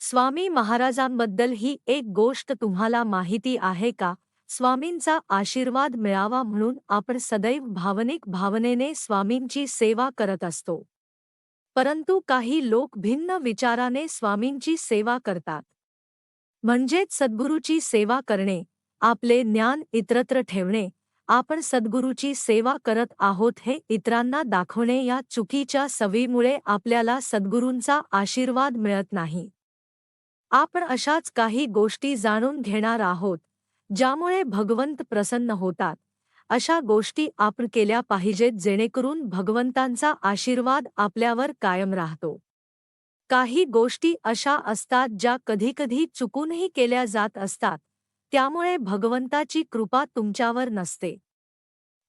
स्वामी महाराजांबद्दल ही एक गोष्ट तुम्हाला माहिती आहे का? स्वामींचा आशीर्वाद मिळावा म्हणून आपण सदैव भावनिक भावनेने स्वामींची सेवा करत असतो. परंतु काही लोक भिन्न विचाराने स्वामींची सेवा करतात. म्हणजेच सद्गुरूची सेवा करणे आपले ज्ञान इतरत्र ठेवणे आपण सद्गुरूची सेवा करत आहोत हे इतरांना दाखवणे या चुकीच्या सवयीमुळे आपल्याला सद्गुरूंचा आशीर्वाद मिळत नाही. आपण अशाच काही गोष्टी जाणून घेणार आहोत ज्यामुळे भगवंत प्रसन्न होतात. अशा गोष्टी आपण केल्या पाहिजेत जेणेकरून भगवंतांचा आशीर्वाद आपल्यावर कायम राहतो. काही गोष्टी अशा असतात ज्या कधीकधी चुकूनही केल्या जात असतात त्यामुळे भगवंताची कृपा तुमच्यावर नसते.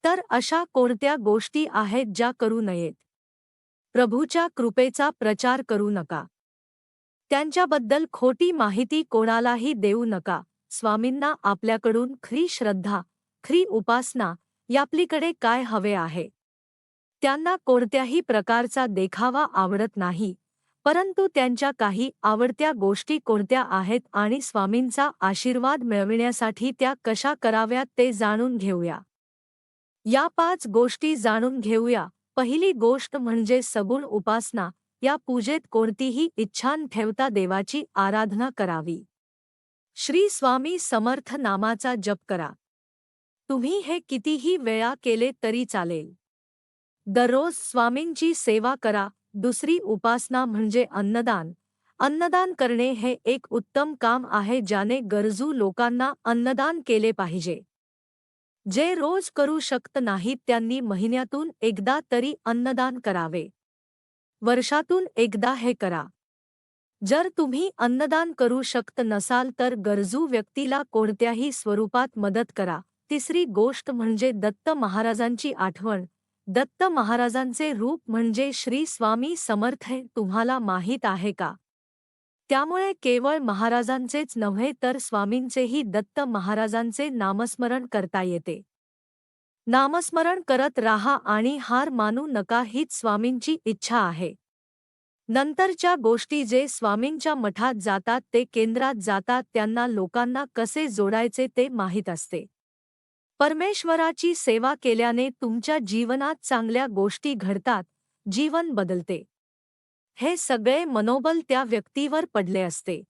तर अशा कोणत्या गोष्टी आहेत ज्या करू नयेत? प्रभूच्या कृपेचा प्रचार करू नका. त्यांच्याबद्दल खोटी माहिती कोणालाही देऊ नका. स्वामींना आपल्याकडून खरी श्रद्धा खरी उपासना यापलीकडे काय हवे आहे? त्यांना कोणत्याही प्रकारचा देखावा आवडत नाही परंतु त्यांच्या काही आवडत्या गोष्टी कोणत्या आहेत आणि स्वामींचा आशीर्वाद मिळविण्यासाठी त्या कशा कराव्यात ते जाणून घेऊया. या पाच गोष्टी जाणून घेऊया. पहिली गोष्ट म्हणजे सगुण उपासना या पूजेत कोणतीही इच्छान ठेवता देवाची आराधना करावी. श्री स्वामी समर्थ नामाचा जप करा. तुम्ही हे कितीही वेळा केले तरी चालेल. दररोज स्वामींची सेवा करा. दुसरी उपासना म्हणजे अन्नदान. अन्नदान करणे हे एक उत्तम काम आहे ज्याने गरजू लोकांना अन्नदान केले पाहिजे. जे रोज करू शकत नाहीत त्यांनी महिन्यातून एकदा तरी अन्नदान करावे. वर्षातून एकदा हे करा. जर तुम्ही अन्नदान करू शकत नसाल तर गरजू व्यक्तीला कोणत्याही स्वरूपात मदत करा. तिसरी गोष्ट म्हणजे दत्त महाराजांची आठवण. दत्त महाराजांचे रूप म्हणजे श्री स्वामी समर्थ हे तुम्हाला माहीत आहे का? त्यामुळे केवळ महाराजांचेच नव्हे तर स्वामींचेही दत्त महाराजांचे नामस्मरण करता येते. नामस्मरण करत राहा आणि हार मानू नका हीच स्वामींची इच्छा आहे. नंतरच्या गोष्टी जे स्वामींच्या मठात जातात ते केंद्रात जातात त्यांना लोकांना कसे जोडायचे ते माहीत असते. परमेश्वराची सेवा केल्याने तुमच्या जीवनात चांगल्या गोष्टी घडतात जीवन बदलते. हे सगळे मनोबल त्या व्यक्तीवर पडले असते.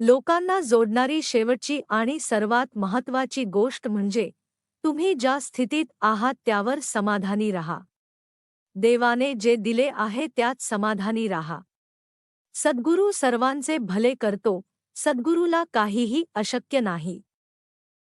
लोकांना जोडणारी शेवटची आणि सर्वात महत्वाची गोष्ट म्हणजे तुम्ही ज्या स्थितीत आहात त्यावर समाधानी रहा. देवाने जे दिले आहे त्यात समाधानी राहा. सद्गुरू सर्वांचे भले करतो सद्गुरूला काहीही अशक्य नाही.